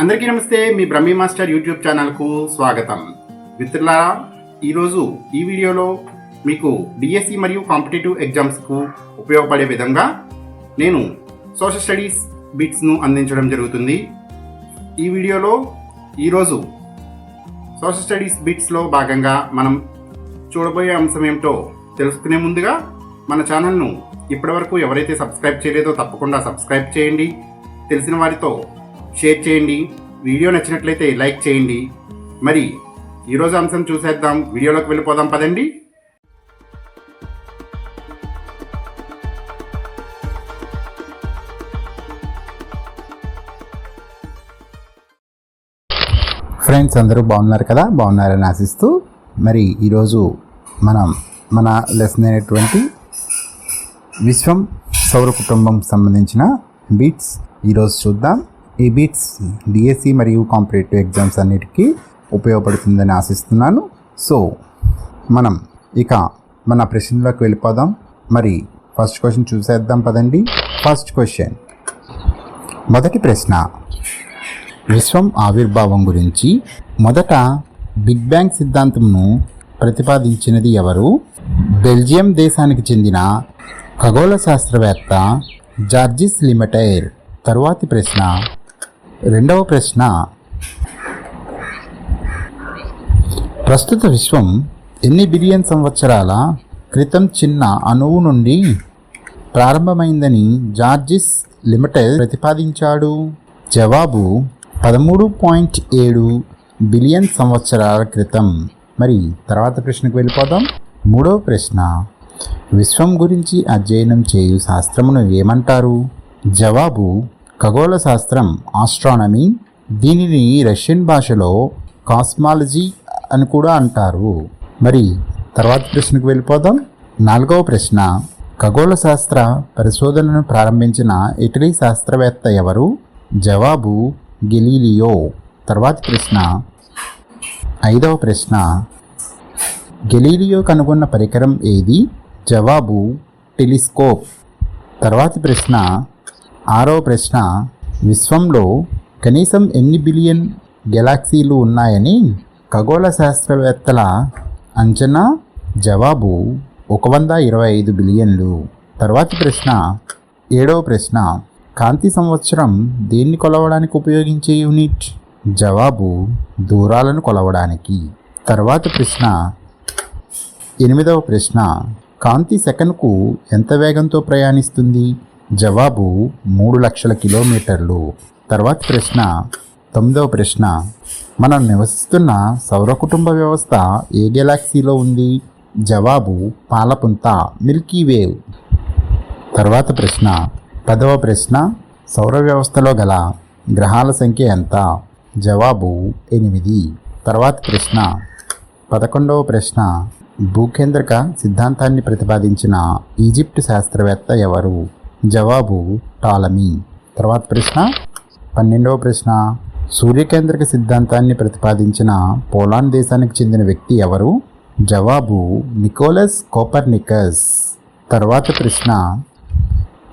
అందరికీ నమస్తే మీ Brahmi master YouTube ఛానల్కు స్వాగతం. మిత్రులారా ఈరోజు ఈ వీడియోలో మీకు డిఎస్సి మరియు కాంపిటేటివ్ ఎగ్జామ్స్కు ఉపయోగపడే విధంగా నేను సోషల్ స్టడీస్ బిట్స్ను అందించడం జరుగుతుంది. ఈ వీడియోలో ఈరోజు సోషల్ స్టడీస్ బిట్స్లో భాగంగా మనం చూడబోయే అంశం ఏమిటో తెలుసుకునే ముందుగా మన ఛానల్ను ఇప్పటివరకు ఎవరైతే సబ్స్క్రైబ్ చేయలేదో తప్పకుండా సబ్స్క్రైబ్ చేయండి. తెలిసిన వారితో షేర్ చేయండి. వీడియో నచ్చినట్లయితే లైక్ చేయండి. మరి ఈరోజు అంశం చూసేద్దాం. వీడియోలోకి వెళ్ళిపోదాం పదండి. ఫ్రెండ్స్ అందరూ బాగున్నారు కదా? బాగున్నారని ఆశిస్తూ మరి ఈరోజు మనం మన లెసన్ అయినటువంటి విశ్వం సౌర కుటుంబం సంబంధించిన బీట్స్ ఈరోజు చూద్దాం. ఈ బీట్స్ డిఎస్సి మరియు కాంపిటేటివ్ ఎగ్జామ్స్ అన్నిటికీ ఉపయోగపడుతుందని ఆశిస్తున్నాను. సో మనం ఇక మన ప్రశ్నలోకి వెళ్ళిపోదాం. మరి ఫస్ట్ క్వశ్చన్ చూసేద్దాం పదండి. ఫస్ట్ క్వశ్చన్ మొదటి ప్రశ్న. విశ్వం ఆవిర్భావం గురించి మొదట బిగ్ బ్యాంగ్ సిద్ధాంతంను ప్రతిపాదించినది ఎవరు? బెల్జియం దేశానికి చెందిన ఖగోళ శాస్త్రవేత్త జార్జిస్ లిమటైర్. తరువాతి ప్రశ్న. రెండవ ప్రశ్న. ప్రస్తుత విశ్వం ఎన్ని బిలియన్ సంవత్సరాల క్రితం చిన్న అణువు నుండి ప్రారంభమైందని జార్జిస్ లిమిటెడ్ ప్రతిపాదించాడు. జవాబు పదమూడు పాయింట్ ఏడు బిలియన్ సంవత్సరాల క్రితం. మరి తర్వాత ప్రశ్నకు వెళ్ళిపోదాం. మూడవ ప్రశ్న. విశ్వం గురించి అధ్యయనం చేయు శాస్త్రమును ఏమంటారు? జవాబు ఖగోళ శాస్త్రం ఆస్ట్రానమీ దీనిని రష్యన్ భాషలో కాస్మాలజీ అని కూడా అంటారు. మరి తర్వాత ప్రశ్నకు వెళ్ళిపోదాం. నాలుగవ ప్రశ్న. ఖగోళ శాస్త్ర పరిశోధనను ప్రారంభించిన ఇటలీ శాస్త్రవేత్త ఎవరు? జవాబు గెలీలియో. తర్వాతి ప్రశ్న. ఐదవ ప్రశ్న. గెలీలియో కనుగొన్న పరికరం ఏది? జవాబు టెలిస్కోప్. తర్వాతి ప్రశ్న. ఆరవ ప్రశ్న విశ్వంలో కనీసం ఎన్ని బిలియన్ గెలాక్సీలు ఉన్నాయని ఖగోళ శాస్త్రవేత్తల అంచనా? జవాబు ఒక వంద ఇరవై ఐదు బిలియన్లు. తర్వాతి ప్రశ్న ఏడవ ప్రశ్న కాంతి సంవత్సరం దేన్ని కొలవడానికి ఉపయోగించే యూనిట్? జవాబు దూరాలను కొలవడానికి. తర్వాత ప్రశ్న ఎనిమిదవ ప్రశ్న కాంతి సెకనుకు ఎంత వేగంతో ప్రయాణిస్తుంది? జవాబు మూడు లక్షల కిలోమీటర్లు. తర్వాత ప్రశ్న తొమ్మిదవ ప్రశ్న మనం నివసిస్తున్న సౌర కుటుంబ వ్యవస్థ ఏ గెలాక్సీలో ఉంది? జవాబు పాలపుంత మిల్కీ వేవ్. తర్వాత ప్రశ్న పదవ ప్రశ్న సౌర వ్యవస్థలో గల గ్రహాల సంఖ్య ఎంత? జవాబు ఎనిమిది. తర్వాత ప్రశ్న పదకొండవ ప్రశ్న భూకేంద్రక సిద్ధాంతాన్ని ప్రతిపాదించిన ఈజిప్ట్ శాస్త్రవేత్త ఎవరు? జవాబు టాలమీ. తర్వాత ప్రశ్న? పన్నెండవ ప్రశ్న. సూర్యకేంద్రక సిద్ధాంతాన్ని ప్రతిపాదించిన పోలాండ్ దేశానికి చెందిన వ్యక్తి ఎవరు? జవాబు నికోలస్ కోపర్నికస్. తర్వాత ప్రశ్న?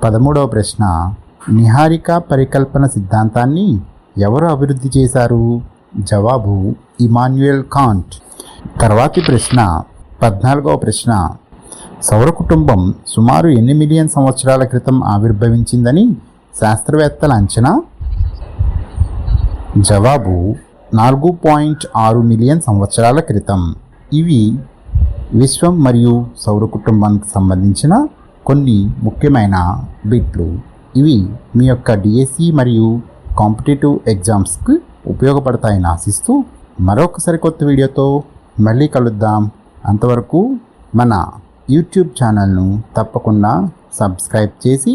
పదమూడవ ప్రశ్న. నిహారిక పరికల్పన సిద్ధాంతాన్ని ఎవరు అభివృద్ధి చేశారు? జవాబు ఇమాన్యుయల్ కాంట్. తర్వాతి ప్రశ్న. పద్నాలుగవ ప్రశ్న. సౌర కుటుంబం సుమారు ఎన్ని మిలియన్ సంవత్సరాల క్రితం ఆవిర్భవించిందని శాస్త్రవేత్తల అంచనా? జవాబు నాలుగు పాయింట్ ఆరు మిలియన్ సంవత్సరాల క్రితం. ఇవి విశ్వం మరియు సౌర కుటుంబానికి సంబంధించిన కొన్ని ముఖ్యమైన బిట్లు. ఇవి మీ యొక్క డిఎస్సి మరియు కాంపిటేటివ్ ఎగ్జామ్స్కి ఉపయోగపడతాయని ఆశిస్తూ మరొకసారి కొత్త వీడియోతో మళ్ళీ కలుద్దాం. అంతవరకు మన యూట్యూబ్ ఛానల్ను తప్పకుండా సబ్స్క్రైబ్ చేసి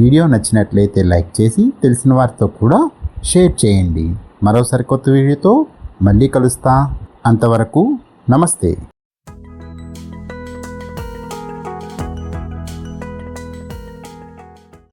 వీడియో నచ్చినట్లయితే లైక్ చేసి తెలిసిన వారితో కూడా షేర్ చేయండి. మరోసారి కొత్త వీడియోతో మళ్ళీ కలుస్తా. అంతవరకు నమస్తే.